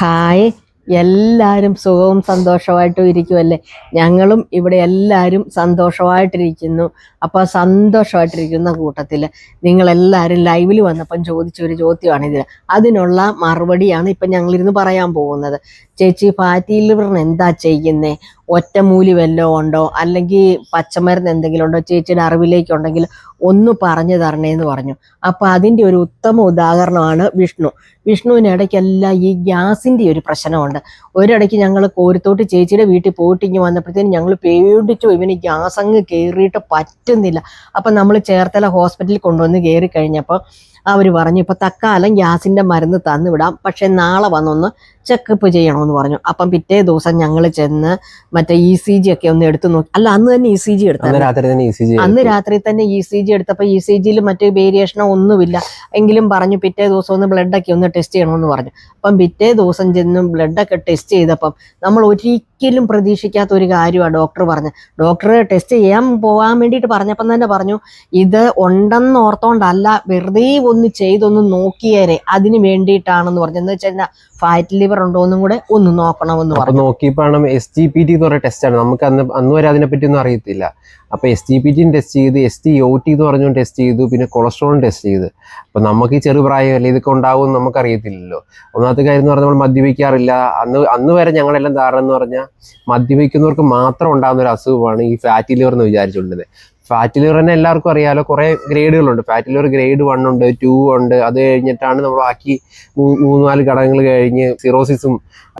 Hi. എല്ലാവരും സുഖവും സന്തോഷമായിട്ടും ഇരിക്കുമല്ലേ ഞങ്ങളും ഇവിടെ എല്ലാവരും സന്തോഷമായിട്ടിരിക്കുന്നു. അപ്പോൾ സന്തോഷമായിട്ടിരിക്കുന്ന കൂട്ടത്തിൽ നിങ്ങളെല്ലാവരും ലൈവിൽ വന്നപ്പം ചോദിച്ച ഒരു ചോദ്യമാണ് ഇതിൽ അതിനുള്ള മറുപടിയാണ് ഇപ്പം ഞങ്ങളിരുന്ന് പറയാൻ പോകുന്നത്. ചേച്ചി ഫാറ്റി ലിവറിന് എന്താ ചെയ്യുന്നേ? ഒറ്റമൂലി വല്ലതും ഉണ്ടോ? അല്ലെങ്കിൽ പച്ചമരുന്ന് എന്തെങ്കിലും ഉണ്ടോ? ചേച്ചിയുടെ അറിവിലേക്കുണ്ടെങ്കിൽ ഒന്ന് പറഞ്ഞു തരണേന്ന് പറഞ്ഞു. അപ്പോൾ അതിന്റെ ഒരു ഉത്തമ ഉദാഹരണമാണ് വിഷ്ണു. വിഷ്ണുവിന് ഇടയ്ക്കെല്ലാം ഈ ഗ്യാസിന്റെ ഒരു പ്രശ്നമുണ്ട്. ഒരിടയ്ക്ക് ഞങ്ങൾ കോരിത്തോട്ട് ചേച്ചിയുടെ വീട്ടിൽ പോയിട്ട് ഇങ്ങ് വന്നപ്പോഴത്തേനും ഞങ്ങൾ പേടിച്ചു. ഇവന് ഗ്യാസ് അങ്ങ് കയറിയിട്ട് പറ്റുന്നില്ല. അപ്പം നമ്മൾ ചേർത്തല ഹോസ്പിറ്റലിൽ കൊണ്ടുവന്ന് കയറി കഴിഞ്ഞപ്പോൾ അവർ പറഞ്ഞു ഇപ്പം തക്കാലം ഗ്യാസിന്റെ മരുന്ന് തന്നുവിടാം പക്ഷേ നാളെ വന്നൊന്ന് ചെക്കപ്പ് ചെയ്യണമെന്ന് പറഞ്ഞു. അപ്പം പിറ്റേ ദിവസം ഞങ്ങൾ ചെന്ന് മറ്റേ ഇ സി ജി ഒക്കെ ഒന്ന് എടുത്തു നോക്കി. അല്ല അന്ന് തന്നെ ഇ സി ജി എടുത്തു. അന്ന് രാത്രി തന്നെ ഇ സി ജി എടുത്തപ്പോൾ ഇ സി ജിയിൽ മറ്റ് വേരിയേഷനോ ഒന്നുമില്ല. എങ്കിലും പറഞ്ഞു പിറ്റേ ദിവസം ഒന്ന് ബ്ലഡൊക്കെ ഒന്ന് ടെസ്റ്റ് ചെയ്യണമെന്ന് പറഞ്ഞു. അപ്പം പിറ്റേ ദിവസം ചെന്ന് ബ്ലഡൊക്കെ ടെസ്റ്റ് ചെയ്തപ്പം നമ്മൾ ഒരിക്കലും പ്രതീക്ഷിക്കാത്ത ഒരു കാര്യമാണ് ഡോക്ടർ പറഞ്ഞത്. ഡോക്ടർ ടെസ്റ്റ് ചെയ്യാൻ പോകാൻ വേണ്ടിയിട്ട് പറഞ്ഞപ്പം തന്നെ പറഞ്ഞു ഇത് ഉണ്ടെന്ന് ഓർത്തോണ്ടല്ല വെറുതെ ഒന്ന് ചെയ്തൊന്ന് നോക്കിയേരെ. അതിന് വേണ്ടിയിട്ടാണെന്ന് പറഞ്ഞു. എന്ന് വെച്ചാൽ ഫാറ്റ് ലിവർ ഉണ്ടോ എന്നും കൂടെ ഒന്ന് നോക്കണമെന്ന് പറഞ്ഞു. നോക്കിയപ്പോഴാണ് എസ് ജി പി ടി എന്ന് പറഞ്ഞ ടെസ്റ്റ് ആണ്. നമുക്ക് അന്ന് അന്ന് വരെ അതിനെപ്പറ്റി ഒന്നും അറിയത്തില്ല. അപ്പൊ എസ് ജി പി ടിയും ടെസ്റ്റ് ചെയ്ത് എസ് ടി ഒ ടി എന്ന് പറഞ്ഞു ടെസ്റ്റ് ചെയ്തു പിന്നെ കൊളസ്ട്രോൾ ടെസ്റ്റ് ചെയ്ത്. അപ്പൊ നമുക്ക് ഈ ചെറുപ്രായമല്ലേ ഇതൊക്കെ ഉണ്ടാവും നമുക്ക് അറിയത്തില്ലല്ലോ ഒന്നാമത്തെ കാര്യം എന്ന് പറഞ്ഞാൽ നമ്മൾ മദ്യപിക്കാറില്ല. അന്ന് അന്ന് വരെ ഞങ്ങളെല്ലാം ധാരണ എന്ന് പറഞ്ഞാൽ മദ്യപിക്കുന്നവർക്ക് മാത്രം ഉണ്ടാകുന്ന ഒരു അസുഖമാണ് ഈ ഫാറ്റി ലിവർ എന്ന് വിചാരിച്ചുകൊണ്ടത് ഫാറ്റി ലിവർ തന്നെ എല്ലാവർക്കും അറിയാലോ കുറെ ഗ്രേഡുകളുണ്ട്. ഫാറ്റ് ലിവർ ഗ്രേഡ് വൺ ഉണ്ട് ടു ഉണ്ട്. അത് കഴിഞ്ഞിട്ടാണ് നമ്മൾ ബാക്കി മൂന്ന് നാല് ഘടകങ്ങൾ കഴിഞ്ഞ് സിറോസിസും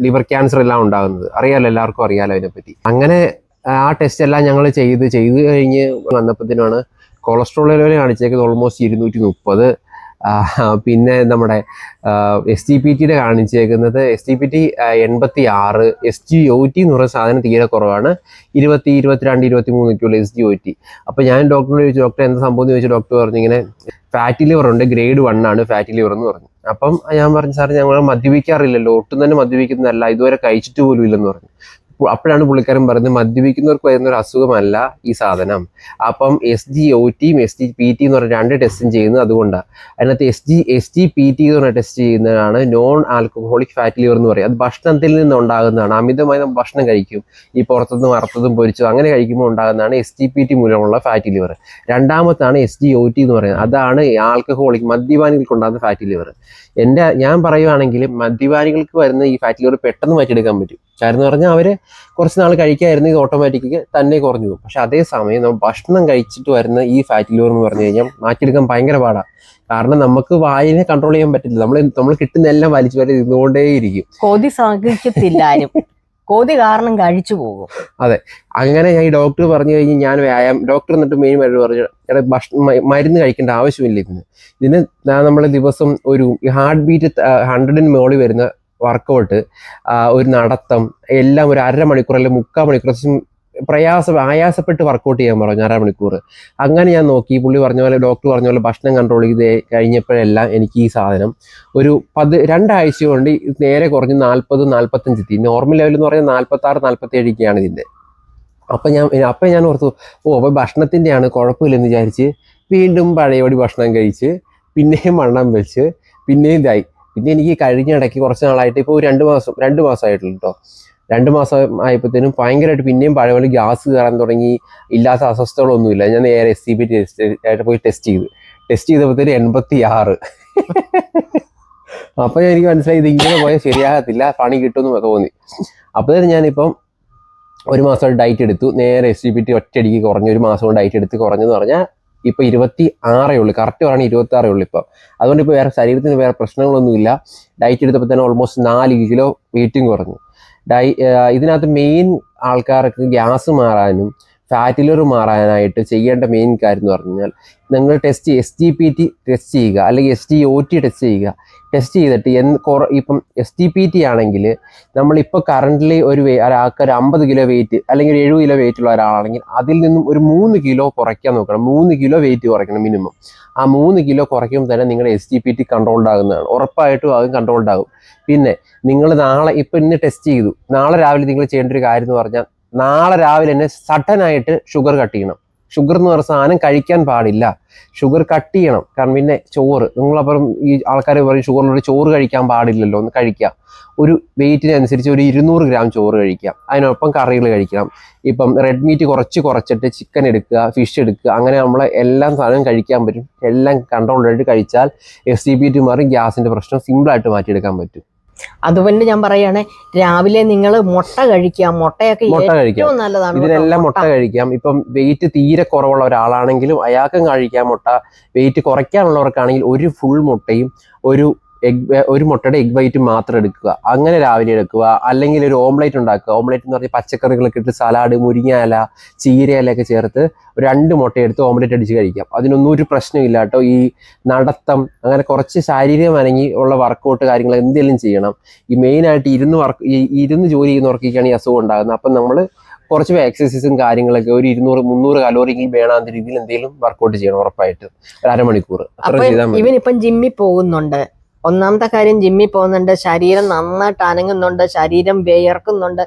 ലിവർ ക്യാൻസർ എല്ലാം ഉണ്ടാകുന്നത്. അറിയാലോ എല്ലാവർക്കും അറിയാലോ അതിനെപ്പറ്റി. അങ്ങനെ ആ ടെസ്റ്റ് എല്ലാം ഞങ്ങൾ ചെയ്ത് ചെയ്ത് കഴിഞ്ഞ് വന്നപ്പോഴത്തേനാണ് കൊളസ്ട്രോൾ ലെവൽ കാണിച്ചേക്കുന്നത് ഓൾമോസ്റ്റ് ഇരുന്നൂറ്റി മുപ്പത്. പിന്നെ നമ്മുടെ എസ് ടി പി ടിയുടെ കാണിച്ചേക്കുന്നത് എസ് ടി പി ടി എൺപത്തി ആറ് എസ് ജി ഒ ടി എന്ന് പറയുന്ന സാധനം തീരെ കുറവാണ്. ഇരുപത്തി ഇരുപത്തിരണ്ട് ഇരുപത്തി മൂന്നൊക്കെയുള്ള എസ് ജി ഒ ടി അപ്പോൾ ഞാൻ ഡോക്ടറിനോട് ചോദിച്ചു ഡോക്ടർ എന്താ സംഭവം? എന്ന് ചോദിച്ചു ഡോക്ടർ പറഞ്ഞു ഇങ്ങനെ ഫാറ്റി ലിവർ ഉണ്ട് ഗ്രേഡ് വൺ ആണ് ഫാറ്റി ലിവർ എന്ന് പറഞ്ഞു. അപ്പം ഞാൻ പറഞ്ഞു സാർ ഞങ്ങൾ മദ്യപിക്കാറില്ലല്ലോ ഒട്ടും തന്നെ മദ്യപിക്കുന്നതല്ല ഇതുവരെ കഴിച്ചിട്ട് പോലും ഇല്ലെന്ന് പറഞ്ഞു. അപ്പോഴാണ് പുള്ളിക്കാരൻ പറയുന്നത് മദ്യപിക്കുന്നവർക്ക് വരുന്ന ഒരു അസുഖമല്ല ഈ സാധനം. അപ്പം എസ് ജി ഒ ടിയും എസ് ജി പി ടി എന്ന് പറഞ്ഞ രണ്ട് ടെസ്റ്റും ചെയ്യുന്നത് അതുകൊണ്ടാണ് അതിനകത്ത് S G S G P T എന്ന് പറഞ്ഞ ടെസ്റ്റ് ചെയ്യുന്നതാണ് നോൺ ആൽക്കഹോളിക് ഫാറ്റ് ലിവർ എന്ന് പറയും. അത് ഭക്ഷണത്തിൽ നിന്ന് ഉണ്ടാകുന്നതാണ്. അമിതമായി നമ്മൾ ഭക്ഷണം കഴിക്കും. ഈ പുറത്തുനിന്ന് വറുത്തതും പൊരിച്ചതും അങ്ങനെ കഴിക്കുമ്പോൾ ഉണ്ടാകുന്നതാണ് എസ് ജി പി ടി മൂലമുള്ള ഫാറ്റി ലിവർ രണ്ടാമത്താണ് എസ് ജി ഒ ടി എന്ന് പറയുന്നത്. അതാണ് ആൽക്കഹോളിക് മദ്യപാനികൾക്ക് ഉണ്ടാകുന്ന ഫാറ്റി ലിവർ എന്റെ ഞാൻ പറയുവാണെങ്കിൽ മദ്യപാനികൾക്ക് വരുന്ന ഈ ഫാറ്റ് ലിവർ പെട്ടെന്ന് മാറ്റിയെടുക്കാൻ പറ്റും. എന്ന് പറഞ്ഞാൽ അവർ കുറച്ച് നാൾ കഴിക്കായിരുന്നു ഇത് ഓട്ടോമാറ്റിക്ക് തന്നെ കുറഞ്ഞു പോകും. പക്ഷെ അതേസമയം നമ്മൾ ഭക്ഷണം കഴിച്ചിട്ട് വരുന്ന ഈ ഫാറ്റ് ലിവർ എന്ന് പറഞ്ഞു കഴിഞ്ഞാൽ മാറ്റിയെടുക്കാൻ ഭയങ്കര പാടാണ് കാരണം നമുക്ക് വായിനെ കൺട്രോൾ ചെയ്യാൻ പറ്റില്ല. നമ്മൾ നമ്മൾ കിട്ടുന്ന എല്ലാം വലിച്ചു വരെ ഇരുന്നുകൊണ്ടേയിരിക്കും കൊതി സഹിക്കത്തില്ല ആരും. കൊതി കാരണം കഴിച്ചു പോകും. അതെ. അങ്ങനെ ഞാൻ ഈ ഡോക്ടർ പറഞ്ഞു കഴിഞ്ഞ് ഞാൻ വ്യായാമം ഡോക്ടർ എന്നിട്ട് മെയിൻ മരുന്ന് പറഞ്ഞു എടാ ഭക്ഷണം മരുന്ന് കഴിക്കേണ്ട ആവശ്യമില്ല ഇതിന്. ഇതിന് നമ്മൾ ദിവസം ഒരു ഹാർട്ട് ബീറ്റ് ഹൺഡ്രഡിന് മുകളിൽ വരുന്ന വർക്കൗട്ട് ഒരു നടത്തം എല്ലാം ഒരു അര മണിക്കൂർ അല്ലെങ്കിൽ മുക്കാൽ മണിക്കൂർ പ്രയാസം ആയാസപ്പെട്ട് വർക്കൗട്ട് ചെയ്യാൻ പറഞ്ഞു അര മണിക്കൂർ അങ്ങനെ ഞാൻ നോക്കി പുള്ളി പറഞ്ഞ പോലെ ഡോക്ടർ പറഞ്ഞ പോലെ ഭക്ഷണം കൺട്രോൾ ചെയ്ത് കഴിഞ്ഞപ്പോഴെല്ലാം എനിക്ക് ഈ സാധനം ഒരു പത് രണ്ടാഴ്ച കൊണ്ട് നേരെ കുറഞ്ഞ് നാൽപ്പത് നാൽപ്പത്തഞ്ച് എത്തി. നോർമൽ ലെവൽ എന്ന് പറഞ്ഞാൽ നാൽപ്പത്തി ആറ് നാൽപ്പത്തി ഏഴൊക്കെയാണ് ഇതിന്റെ. അപ്പം ഞാൻ അപ്പം ഞാൻ ഓർത്തു ഓ അപ്പോൾ ഭക്ഷണത്തിന്റെയാണ് കുഴപ്പമില്ലെന്ന് വിചാരിച്ച് വീണ്ടും പഴയപടി ഭക്ഷണം കഴിച്ച് പിന്നെയും വണ്ണം വെച്ച് പിന്നെയും ഇതായി. പിന്നെ എനിക്ക് കഴിഞ്ഞ ഇടയ്ക്ക് കുറച്ച് നാളായിട്ട് ഇപ്പോൾ രണ്ട് മാസം രണ്ട് മാസമായിട്ടുള്ളൂ കേട്ടോ രണ്ട് മാസം ആയപ്പോഴത്തേനും ഭയങ്കരമായിട്ട് പിന്നെയും പഴയപോലെ ഗ്യാസ് കയറാൻ തുടങ്ങി ഇല്ലാത്ത അസ്വസ്ഥതകളൊന്നുമില്ല. ഞാൻ നേരെ എസ് സി ബി ടെസ്റ്റ് ആയിട്ട് പോയി ടെസ്റ്റ് ചെയ്ത്. ടെസ്റ്റ് ചെയ്തപ്പോഴത്തേനും എൺപത്തി ആറ് അപ്പോൾ എനിക്ക് മനസ്സിലായി ഇത് ഇങ്ങനെ പോയാൽ ശരിയാകത്തില്ല പണി കിട്ടുമെന്ന് തോന്നി. അപ്പോഴത്തേനും ഞാനിപ്പം ഒരു മാസം ഡയറ്റ് എടുത്തു. നേരെ എസ് ജി പി ടി ഒറ്റയടിക്ക് കുറഞ്ഞു ഒരു മാസം കൊണ്ട് ഡയറ്റ് എടുത്ത് കുറഞ്ഞെന്ന് പറഞ്ഞാൽ ഇപ്പം ഇരുപത്തി ആറേ ഉള്ളൂ. കറക്റ്റ് പറയണ ഇരുപത്തി ആറേ ഉള്ളൂ ഇപ്പോൾ അതുകൊണ്ട് ഇപ്പോൾ വേറെ ശരീരത്തിന് വേറെ പ്രശ്നങ്ങളൊന്നുമില്ല. ഡയറ്റ് എടുത്തപ്പോൾ തന്നെ ഓൾമോസ്റ്റ് നാല് കിലോ വെയിറ്റും കുറഞ്ഞു. ഡൈ ഇതിനകത്ത് മെയിൻ ആൾക്കാർക്ക് ഗ്യാസ് മാറാനും ഫാറ്റ് ലിവർ മാറാനായിട്ട് ചെയ്യേണ്ട മെയിൻ കാര്യം എന്ന് പറഞ്ഞാൽ നിങ്ങൾ test S G P T test ചെയ്യുക അല്ലെങ്കിൽ S T O T test ചെയ്യുക. ടെസ്റ്റ് ചെയ്തിട്ട് എന്ത് കുറ ഇപ്പം എസ് ടി പി ടി ആണെങ്കിൽ നമ്മളിപ്പോൾ കറന്റ്ലി ഒരു ഒരാൾക്ക് ഒരു അമ്പത് കിലോ വെയിറ്റ് അല്ലെങ്കിൽ ഒരു എഴുപത് കിലോ വെയിറ്റ് ഉള്ള ഒരാളാണെങ്കിൽ അതിൽ നിന്നും ഒരു മൂന്ന് കിലോ കുറയ്ക്കാൻ നോക്കണം. മൂന്ന് കിലോ വെയിറ്റ് കുറയ്ക്കണം മിനിമം ആ മൂന്ന് കിലോ കുറയ്ക്കുമ്പോൾ തന്നെ നിങ്ങളുടെ S T P T controlled ആകുന്നതാണ്. ഉറപ്പായിട്ടും ആകും കൺട്രോൾഡ് ആകും. പിന്നെ നിങ്ങൾ നാളെ ഇപ്പം ഇന്ന് ടെസ്റ്റ് ചെയ്തു. നാളെ രാവിലെ നിങ്ങൾ ചെയ്യേണ്ട ഒരു കാര്യം എന്ന് പറഞ്ഞാൽ നാളെ രാവിലെ തന്നെ സഡനായിട്ട് ഷുഗർ കട്ട് ചെയ്യണം. ഷുഗർ എന്ന് പറഞ്ഞ സാധനം കഴിക്കാൻ പാടില്ല. ഷുഗർ കട്ട് ചെയ്യണം. കാരണം പിന്നെ ചോറ് നിങ്ങളപ്പുറം ഈ ആൾക്കാർ പറയും ഷുഗറിനോട് ചോറ് കഴിക്കാൻ പാടില്ലല്ലോ ഒന്ന് കഴിക്കാം. ഒരു വെയിറ്റിനനുസരിച്ച് ഒരു ഇരുന്നൂറ് ഗ്രാം ചോറ് കഴിക്കാം. അതിനൊപ്പം കറികൾ കഴിക്കണം. ഇപ്പം റെഡ് മീറ്റ് കുറച്ച് കുറച്ചിട്ട് ചിക്കൻ എടുക്കുക ഫിഷ് എടുക്കുക അങ്ങനെ നമ്മളെ എല്ലാം സാധനം കഴിക്കാൻ പറ്റും. എല്ലാം കൺട്രോളായിട്ട് കഴിച്ചാൽ എസ് സി ബി ടി മാറി ഗ്യാസിന്റെ പ്രശ്നം സിമ്പിളായിട്ട് മാറ്റിയെടുക്കാൻ പറ്റും. അതുകൊണ്ട് ഞാൻ പറയുകയാണെ രാവിലെ നിങ്ങൾ മുട്ട കഴിക്കാം മുട്ടയൊക്കെ മുട്ട കഴിക്കാം നല്ലതാണ് ഇതിനെല്ലാം മുട്ട. കഴിക്കാം. ഇപ്പം വെയിറ്റ് തീരെ കുറവുള്ള ഒരാളാണെങ്കിലും അയാൾക്കും കഴിക്കാം മുട്ട. വെയിറ്റ് കുറയ്ക്കാനുള്ളവർക്കാണെങ്കിൽ ഒരു ഫുൾ മുട്ടയും ഒരു എഗ് ഒരു മുട്ടയുടെ എഗ് വൈറ്റ് മാത്രം എടുക്കുക. അങ്ങനെ രാവിലെ എടുക്കുക. അല്ലെങ്കിൽ ഒരു ഓംലേറ്റ് ഉണ്ടാക്കുക. ഓംലേറ്റ് എന്ന് പറഞ്ഞാൽ പച്ചക്കറികളൊക്കെ ഇട്ട് സലാഡ് മുരിങ്ങ ഇല ചീര ഇലയൊക്കെ ചേർത്ത് ഒരു രണ്ട് മുട്ട എടുത്ത് ഓംലേറ്റ് അടിച്ച് കഴിക്കാം. അതിനൊന്നും ഒരു പ്രശ്നമില്ല കേട്ടോ. ഈ നടത്തം അങ്ങനെ കുറച്ച് ശാരീരികം അനങ്ങി ഉള്ള വർക്കൗട്ട് കാര്യങ്ങൾ എന്തെങ്കിലും ചെയ്യണം. ഈ മെയിനായിട്ട് ഇരുന്ന് വർക്ക് ഈ ഇരുന്ന് ജോലി ചെയ്യുന്നവർക്കൊക്കെയാണ് ഈ അസുഖം ഉണ്ടാകുന്നത്. അപ്പം നമ്മൾ കുറച്ച് എക്സസൈസും കാര്യങ്ങളൊക്കെ ഒരു ഇരുന്നൂറ് മുന്നൂറ് കലോറിയെങ്കിലും വേണാത്ത രീതിയിൽ എന്തെങ്കിലും വർക്കൗട്ട് ചെയ്യണം ഉറപ്പായിട്ട്. ഒരു അരമണിക്കൂർ ഇവനിപ്പം ജിമ്മിൽ പോകുന്നുണ്ട്. ഒന്നാമത്തെ കാര്യം ജിമ്മിൽ പോകുന്നുണ്ട് ശരീരം നന്നായിട്ട് അനങ്ങുന്നുണ്ട് ശരീരം വിയർക്കുന്നുണ്ട്.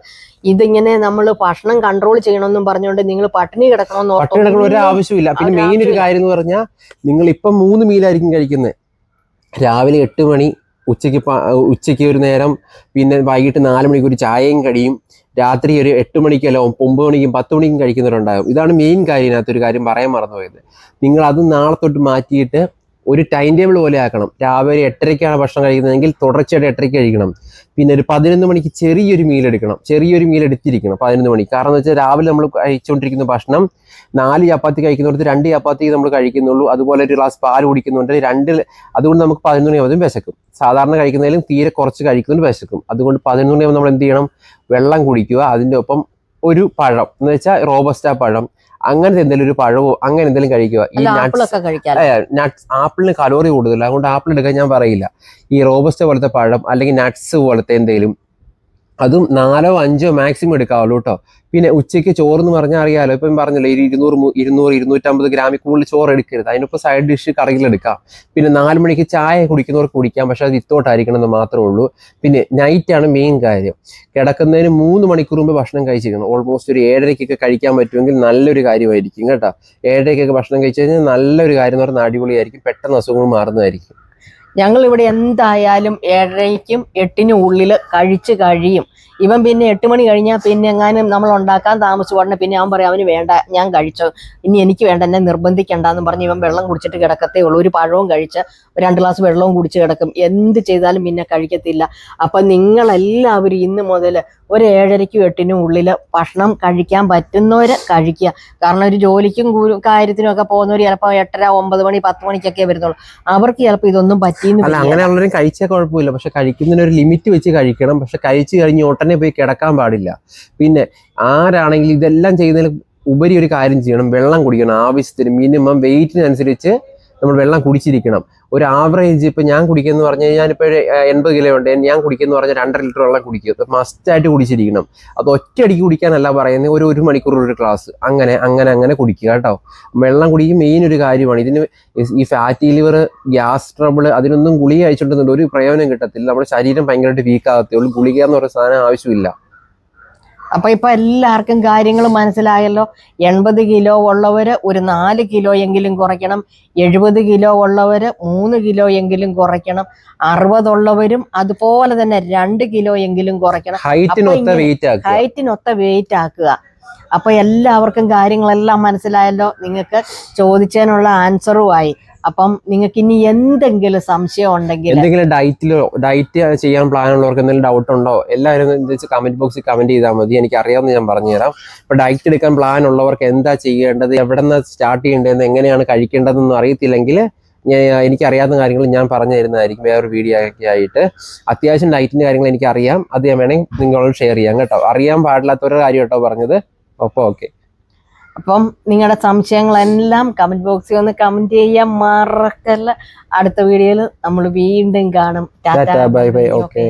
ഇതിങ്ങനെ നമ്മൾ ഭക്ഷണം കൺട്രോൾ ചെയ്യണമെന്നും പറഞ്ഞുകൊണ്ട് നിങ്ങൾ പട്ടിണി കിടക്കണമെന്ന് പട്ടിണി കിടക്കണ ഒരു ആവശ്യമില്ല പിന്നെ മെയിൻ ഒരു. കാര്യം എന്ന് പറഞ്ഞാൽ നിങ്ങൾ ഇപ്പം മൂന്ന് മീലായിരിക്കും കഴിക്കുന്നത് രാവിലെ എട്ട് മണി ഉച്ചയ്ക്ക് ഉച്ചയ്ക്ക് ഒരു നേരം പിന്നെ വൈകിട്ട് നാല് മണിക്ക് ഒരു ചായയും കഴിയും രാത്രി ഒരു എട്ട് മണിക്കല്ലോ ഒമ്പത് മണിക്കും പത്ത് മണിക്കും കഴിക്കുന്നവരുണ്ടാകും. ഇതാണ് മെയിൻ കാര്യം ഇതിനകത്ത് ഒരു കാര്യം പറയാൻ മറന്നുപോയത്. നിങ്ങൾ അത് നാളെ തൊട്ട് മാറ്റിയിട്ട് ഒരു ടൈം ടേബിൾ പോലെ ആക്കണം. രാവിലെ എട്ടരയ്ക്കാണ് ഭക്ഷണം കഴിക്കുന്നതെങ്കിൽ തുടർച്ചയായിട്ട് എട്ടരയ്ക്ക് കഴിക്കണം. പിന്നെ ഒരു പതിനൊന്ന് മണിക്ക് ചെറിയൊരു മീൽ എടുക്കണം. ചെറിയൊരു മീൽ എടുത്തിരിക്കണം പതിനൊന്ന് മണി. കാരണം എന്ന് വെച്ചാൽ രാവിലെ നമ്മൾ കഴിച്ചുകൊണ്ടിരിക്കുന്ന ഭക്ഷണം നാല് ചപ്പാത്തി കഴിക്കുന്നിടത്ത് രണ്ട് ചപ്പാത്തി നമ്മൾ കഴിക്കുന്നുള്ളൂ. അതുപോലെ ഒരു ഗ്ലാസ് പാൽ കുടിക്കുന്നുണ്ട്. രണ്ട് അതുകൊണ്ട് നമുക്ക് പതിനൊന്ന് മണിയാകുമ്പോൾ വിശക്കും. സാധാരണ കഴിക്കുന്നതിലും തീരെ കുറച്ച് കഴിക്കുന്നതിന് വിശക്കും. അതുകൊണ്ട് പതിനൊന്ന് മണിയാവുമ്പോൾ നമ്മൾ എന്ത് ചെയ്യണം? വെള്ളം കുടിക്കുക. അതിന്റെ ഒപ്പം ഒരു പഴം. എന്ന് വെച്ചാൽ റോബസ്റ്റാ പഴം. അങ്ങനത്തെ എന്തെങ്കിലും ഒരു പഴമോ അങ്ങനെ എന്തെങ്കിലും കഴിക്കുക. ഈ നട്ട്സ് ആപ്പിളിന് കലോറി കൂടുതൽ അതുകൊണ്ട് ആപ്പിൾ എടുക്കാൻ ഞാൻ പറയില്ല. ഈ റോബസ്റ്റ് പോലത്തെ പഴം അല്ലെങ്കിൽ നട്ട്സ് പോലത്തെ എന്തെങ്കിലും അതും നാലോ അഞ്ചോ മാക്സിമം എടുക്കാവുള്ളൂ കേട്ടോ പിന്നെ ഉച്ചയ്ക്ക് ചോറ് എന്ന് പറഞ്ഞാൽ അറിയാമല്ലോ ഇപ്പം പറഞ്ഞല്ലോ ഒരു ഇരുന്നൂറ് ഇരുന്നൂറ് ഇരുന്നൂറ്റമ്പത് ഗ്രാമിൽ കൂടുതൽ ചോറ് എടുക്കരുത്. അതിനൊപ്പം സൈഡ് ഡിഷ് കറിയിലെടുക്കാം പിന്നെ നാല് മണിക്ക് ചായ കുടിക്കുന്നവർക്ക് കുടിക്കാം പക്ഷെ അത് ഇത്തോട്ടായിരിക്കണം എന്ന് മാത്രമേ ഉള്ളൂ. പിന്നെ നൈറ്റാണ് മെയിൻ കാര്യം. കിടക്കുന്നതിന് മൂന്ന് മണിക്കൂർ മുമ്പ് ഭക്ഷണം കഴിച്ചിരിക്കണം. ഓൾമോസ്റ്റ് ഒരു ഏഴരയ്ക്കൊക്കെ കഴിക്കാൻ പറ്റുമെങ്കിൽ നല്ലൊരു കാര്യമായിരിക്കും കേട്ടോ. ഏഴരയ്ക്കൊക്കെ ഭക്ഷണം കഴിച്ചു കഴിഞ്ഞാൽ നല്ലൊരു കാര്യം എന്ന് പറഞ്ഞാൽ അടിപൊളിയായിരിക്കും. പെട്ടെന്ന് അസുഖങ്ങൾ മാറുന്നതായിരിക്കും. ഞങ്ങൾ ഇവിടെ എന്തായാലും ഏഴരയ്ക്കും എട്ടിനും ഉള്ളിൽ കഴിച്ച് കഴിയും. ഇവൻ പിന്നെ എട്ട് മണി കഴിഞ്ഞാൽ പിന്നെ എങ്ങാനും നമ്മൾ ഉണ്ടാക്കാൻ താമസിച്ചു. ഉടനെ പിന്നെ അവൻ പറയും അവന് വേണ്ട ഞാൻ കഴിച്ചോ. ഇനി എനിക്ക് വേണ്ട എന്നെ നിർബന്ധിക്കണ്ടെന്ന് പറഞ്ഞ് ഇവൻ വെള്ളം കുടിച്ചിട്ട് കിടക്കത്തേ ഉള്ളൂ. ഒരു പഴവും കഴിച്ച് രണ്ട് ഗ്ലാസ് വെള്ളവും കുടിച്ച് കിടക്കും. എന്ത് ചെയ്താലും പിന്നെ കഴിക്കത്തില്ല. അപ്പം നിങ്ങളെല്ലാവരും ഇന്ന് മുതൽ ഒരു ഏഴരയ്ക്കും എട്ടിനും ഉള്ളിൽ ഭക്ഷണം കഴിക്കാൻ പറ്റുന്നവർ കഴിക്കുക. കാരണം ഒരു ജോലിക്കും കാര്യത്തിനും ഒക്കെ പോകുന്നവർ ചിലപ്പോൾ എട്ടര ഒമ്പത് മണി പത്ത് മണിക്കൊക്കെ വരുന്നുള്ളൂ. അവർക്ക് ചിലപ്പോൾ ഇതൊന്നും പറ്റിയെന്ന് അല്ല. അങ്ങനെയുള്ളവരും കഴിച്ചാൽ കുഴപ്പമില്ല. പക്ഷെ കഴിക്കുന്നതിന് ഒരു ലിമിറ്റ് വെച്ച് കഴിക്കണം. പക്ഷെ കഴിച്ചു കഴിഞ്ഞ് ഉടനെ പോയി കിടക്കാൻ പാടില്ല. പിന്നെ ആരാണെങ്കിലും ഇതെല്ലാം ചെയ്യുന്നതിന് ഉപരി ഒരു കാര്യം ചെയ്യണം. വെള്ളം കുടിക്കണം. ആവശ്യത്തിന് മിനിമം വെയിറ്റിനനുസരിച്ച് നമ്മൾ വെള്ളം കുടിച്ചിരിക്കണം. ഒരു ആവറേജ് ഇപ്പൊ ഞാൻ കുടിക്കുന്ന പറഞ്ഞു കഴിഞ്ഞാൽ ഞാനിപ്പോൾ എൺപത് കിലോ ഉണ്ട്. ഞാൻ കുടിക്കുന്ന പറഞ്ഞാൽ രണ്ടര ലിറ്റർ വെള്ളം കുടിക്കും. മസ്റ്റായിട്ട് കുടിച്ചിരിക്കണം. അത് ഒറ്റയടിക്ക് കുടിക്കാനല്ല പറയുന്നത് ഒരു ഒരു മണിക്കൂർ ഒരു ഗ്ലാസ് അങ്ങനെ അങ്ങനെ അങ്ങനെ കുടിക്കുക കേട്ടോ. വെള്ളം കുടിക്കും മെയിൻ ഒരു കാര്യമാണ്. ഇതിന് ഈ ഫാറ്റി ലിവർ ഗ്യാസ് ട്രബിൾ അതിനൊന്നും ഗുളിക അയച്ചിട്ടുണ്ടെന്നുണ്ട് ഒരു പ്രയോജനം കിട്ടത്തില്ല. നമ്മുടെ ശരീരം ഭയങ്കരമായിട്ട് വീക്കാകത്തേ ഉള്ളൂ. ഗുളിക എന്ന് പറയുന്ന സാധനം ആവശ്യമില്ല. അപ്പൊ ഇപ്പൊ എല്ലാവർക്കും കാര്യങ്ങൾ മനസ്സിലായല്ലോ. എൺപത് കിലോ ഉള്ളവര് ഒരു നാല് കിലോ എങ്കിലും കുറയ്ക്കണം. എഴുപത് കിലോ ഉള്ളവര് മൂന്ന് കിലോ എങ്കിലും കുറയ്ക്കണം. അറുപതുള്ളവരും അതുപോലെ തന്നെ രണ്ട് കിലോ എങ്കിലും കുറയ്ക്കണം. ഹൈറ്റിനൊത്ത വെയിറ്റ് ആക്കുക. ഹൈറ്റിനൊത്ത വെയിറ്റ് ആക്കുക. അപ്പൊ എല്ലാവർക്കും കാര്യങ്ങളെല്ലാം മനസ്സിലായല്ലോ. നിങ്ങൾക്ക് ചോദിച്ചതിനുള്ള ആൻസറും ആയി. അപ്പം നിങ്ങൾക്ക് ഇനി എന്തെങ്കിലും സംശയം ഉണ്ടെങ്കിൽ എന്തെങ്കിലും ഡയറ്റിലോ ഡയറ്റ് ചെയ്യാൻ പ്ലാൻ ഉള്ളവർക്ക് എന്തെങ്കിലും ഡൗട്ട് ഉണ്ടോ? എല്ലാവരും കമന്റ് ബോക്സിൽ കമന്റ് ചെയ്താൽ മതി. എനിക്ക് അറിയാമെന്ന് ഞാൻ പറഞ്ഞുതരാം. ഇപ്പൊ ഡയറ്റ് എടുക്കാൻ പ്ലാൻ ഉള്ളവർക്ക് എന്താ ചെയ്യേണ്ടത്? എവിടെ നിന്ന് സ്റ്റാർട്ട് ചെയ്യേണ്ടത് എങ്ങനെയാണ് കഴിക്കേണ്ടതെന്നൊന്നും അറിയത്തില്ലെങ്കിൽ എനിക്ക് അറിയാവുന്ന കാര്യങ്ങൾ ഞാൻ പറഞ്ഞു തരുന്നതായിരിക്കും. വേറൊരു വീഡിയോ ഒക്കെ ആയിട്ട്. അത്യാവശ്യം ഡയറ്റിന്റെ കാര്യങ്ങൾ എനിക്ക് അറിയാം അത് ഞാൻ വേണമെങ്കിൽ നിങ്ങളോട് ഷെയർ ചെയ്യാം കേട്ടോ. അറിയാൻ പാടില്ലാത്തൊരു കാര്യം കേട്ടോ പറഞ്ഞത്. അപ്പോൾ ഓക്കെ അപ്പം നിങ്ങളുടെ സംശയങ്ങളെല്ലാം കമന്റ് ബോക്സിൽ ഒന്ന് കമന്റ് ചെയ്യാൻ മറക്കല്ല. അടുത്ത വീഡിയോയിൽ നമ്മൾ വീണ്ടും കാണും. Tata, bye bye okay.